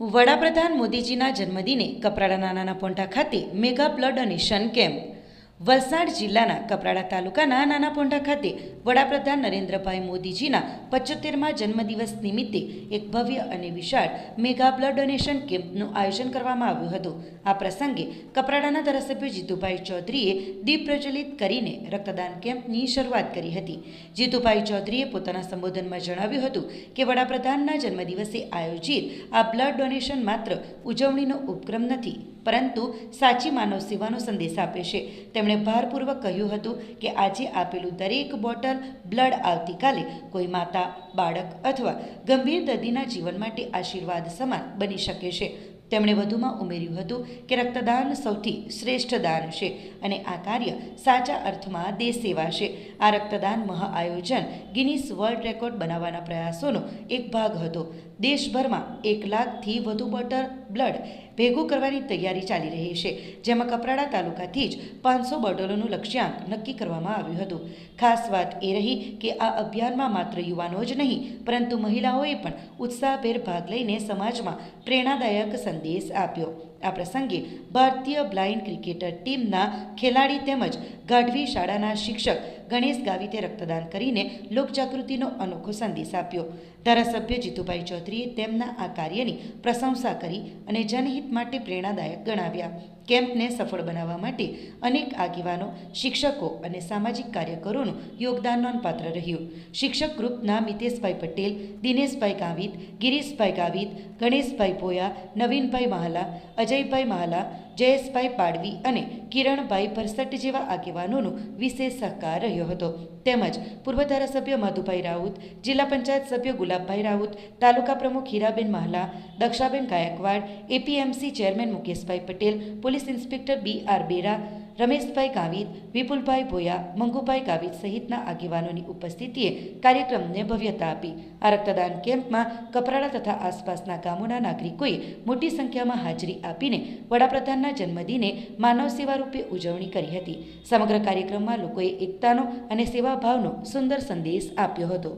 વડાપ્રધાન મોદીજીના જન્મદિને કપરાડા નાના પોંઢા ખાતે mega blood donation camp. Valsad જિલ્લાના કપરાડા તાલુકાના નાના પોંઢા ખાતે વડાપ્રધાન નરેન્દ્રભાઈ મોદીજીના પચોતેરમાં જન્મદિવસ નિમિત્તે એક ભવ્ય અને વિશાળ મેગા બ્લડ ડોનેશન કેમ્પનું આયોજન કરવામાં આવ્યું હતું. આ પ્રસંગે કપરાડાના ધારાસભ્ય જીતુભાઈ ચૌધરીએ દીપ પ્રજ્વલિત કરીને રક્તદાન કેમ્પની શરૂઆત કરી હતી. જીતુભાઈ ચૌધરીએ પોતાના સંબોધનમાં જણાવ્યું હતું કે વડાપ્રધાનના જન્મદિવસે આયોજિત આ બ્લડ ડોનેશન માત્ર ઉજવણીનો ઉપક્રમ નથી પરંતુ સાચી માનવ સેવાનો સંદેશ આપે છે. તેમણે ભારપૂર્વક કહ્યું હતું કે આજે આપેલું દરેક બોટલ બ્લડ આવતીકાલે કોઈ માતા, બાળક અથવા ગંભીર દર્દીના જીવન માટે આશીર્વાદ સમાન બની શકે છે. તેમણે વધુમાં ઉમેર્યું હતું કે રક્તદાન સૌથી શ્રેષ્ઠ દાન છે અને આ કાર્ય સાચા અર્થમાં દેશ સેવા છે. આ રક્તદાન મહાઆયોજન ગિનીસ વર્લ્ડ રેકોર્ડ બનાવવાના પ્રયાસોનો એક ભાગ હતો. દેશભરમાં એક લાખથી વધુ બોટલ બ્લડ ભેગું કરવાની તૈયારી ચાલી રહી છે, જેમાં કપરાડા તાલુકાથી જ પાંચસો બોટલોનું લક્ષ્યાંક નક્કી કરવામાં આવ્યું હતું. ખાસ વાત એ રહી કે આ અભિયાનમાં માત્ર યુવાનો જ નહીં, પરંતુ મહિલાઓએ પણ ઉત્સાહભેર ભાગ લઈને સમાજમાં પ્રેરણાદાયક સંદેશ આપ્યો. આ પ્રસંગે ભારતીય બ્લાઇન્ડ ક્રિકેટર ટીમના ખેલાડી તેમજ ગાઢવી શાળાના શિક્ષક ગણેશ ગાવિતે રક્તદાન કરીને લોકજાગૃતિનો અનોખો સંદેશ આપ્યો. ધારાસભ્ય જીતુભાઈ ચૌધરીએ તેમના આ કાર્યની પ્રશંસા કરી અને જનહિત માટે પ્રેરણાદાયક ગણાવ્યા. કેમ્પને સફળ બનાવવા માટે અનેક આગેવાનો, શિક્ષકો અને સામાજિક કાર્યકરોનું યોગદાન નોંધપાત્ર રહ્યું. શિક્ષક ગ્રુપના મિતેશભાઈ પટેલ, દિનેશભાઈ ગાવિત, ગિરીશભાઈ ગાવિત, ગણેશભાઈ પોયા નવીનભાઈ મહાલા, અજયભાઈ મહાલા, જયેશભાઈ પાડવી અને કિરણભાઈ ભરસટ જેવા આગેવાનોનો વિશેષ સહકાર રહ્યો હતો. તેમજ પૂર્વ ધારાસભ્ય માધુભાઈ રાઉત, જિલ્લા પંચાયત સભ્ય ગુલાબભાઈ રાઉત, તાલુકા પ્રમુખ Hiraben Mahala, Dakshaben Gaikwad, APMC chairman Mukeshbhai Patel, police inspector B R Bera, Rameshbhai Gavit, Vipulbhai Bhoya, Mangubhai Gavit સહિતના આગેવાનોની ઉપસ્થિતિએ કાર્યક્રમને ભવ્યતા આપી. આ રક્તદાન કેમ્પમાં કપરાડા તથા આસપાસના ગામોના નાગરિકોએ મોટી સંખ્યામાં હાજરી આપીને વડાપ્રધાનના જન્મદિને માનવ સેવા રૂપે ઉજવણી કરી હતી. સમગ્ર કાર્યક્રમમાં લોકોએ એકતાનો અને સેવાભાવનો સુંદર સંદેશ આપ્યો હતો.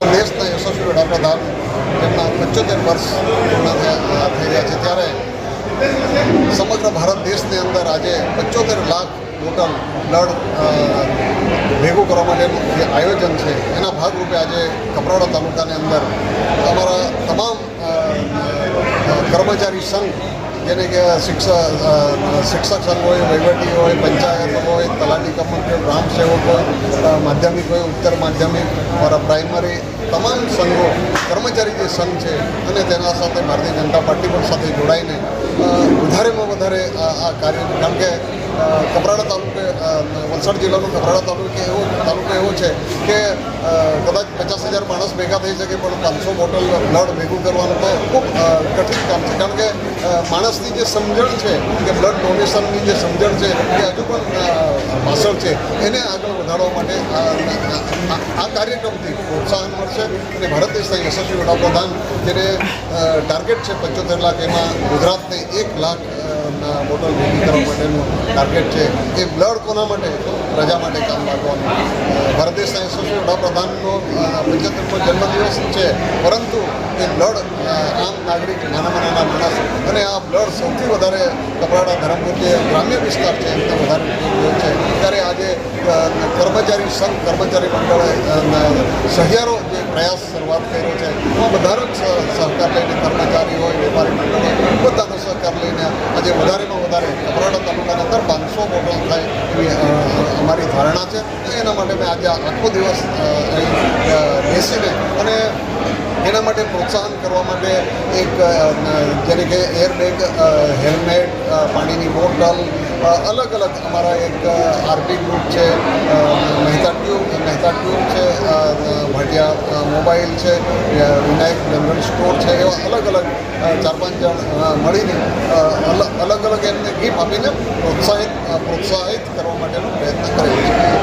દેશના યશસ્વી વડાપ્રધાન તેમના પંચોતેર વર્ષ પૂર્ણ થઈ રહ્યા છે, ત્યારે સમગ્ર ભારત દેશની અંદર આજે પંચોતેર લાખ ટોટલ બ્લડ ભેગું કરવા માટેનું જે આયોજન છે, એના ભાગરૂપે આજે કપરાડા તાલુકાની અંદર અમારા તમામ કર્મચારી સંઘ જેને કે શિક્ષક શિક્ષક સંઘ હોય વહીવટી હોય પંચાયત હોય તલાટી હોય ગ્રામ સેવક હોય માધ્યમિક હોય ઉત્તર માધ્યમિક મારા પ્રાઇમરી તમામ સંઘો કર્મચારી જે સંઘ છે અને તેના સાથે ભારતીય જનતા પાર્ટી પણ સાથે જોડાઈને વધારેમાં વધારે આ કાર્ય કારણ કે કપરાડા તાલુકે વલસાડ જિલ્લાનો કપરાડા તાલુકે એવો, તાલુકો એવો છે કે કદાચ પચાસ હજાર માણસ ભેગા થઈ શકે પણ પાંચસો બોટલ બ્લડ ભેગું કરવાનું તો ખૂબ કઠિન કામ છે. કારણ કે માણસની જે સમજણ છે કે બ્લડ ડોનેશનની જે સમજણ છે એ હજુ પણ પાછળ છે. એને આગળ વધારવા માટે આ- કાર્યક્રમથી પ્રોત્સાહન મળશે અને ભારત દેશના યશસ્વી વડાપ્રધાન, જેને ટાર્ગેટ છે પંચોતેર લાખ, એમાં ગુજરાતને એક લાખ ના બોટલ ભેગી કરવા માટેનું ટાર્ગેટ છે. એ બ્લડ કોના માટે? પ્રજા માટે કામ લાગવાનું. ભારત દેશના યશસ્વી વડાપ્રધાનનો પંચોતેરમો જન્મદિવસ છે. પરંતુ એ બ્લડ આમ નાગરિક નાનામાં નાના માણસ અને આ બ્લડ સૌથી વધારે કપરાડા ધરમપુર જે ગ્રામ્ય વિસ્તાર છે, એમને વધારે ઉપયોગ છે. ત્યારે આજે કર્મચારી સંઘ, કર્મચારી મંડળે સહિયારો પ્રયાસ શરૂઆત કર્યો છે. એમાં બધાનો સહકાર લઈને કર્મચારી હોય, વેપારી મંડળ હોય, બધાનો સહકાર લઈને આજે વધારેમાં વધારે કપરાડા તાલુકાના અંદર પાંચસો બોટલ થાય એવી અમારી ધારણા છે. એના માટે મેં આજે આખો દિવસ અહીં બેસીને અને એના માટે પ્રોત્સાહન કરવા માટે એક જેને કે એરબેગ હેલ્મેટ પાણીની બોટલ અલગ અલગ અમારા એક આરપી ગ્રુપ છે મહેતા ટ્યુબ મહેતા ટ્યુબ છે ભાટિયા મોબાઈલ છે વિનાયક જનરલ સ્ટોર છે, એવા અલગ અલગ ચાર પાંચ જણ મળીને અલગ અલગ એમને ગીફ આપીને પ્રોત્સાહિત પ્રોત્સાહિત કરવા માટેનો પ્રયત્ન કરેલો છે.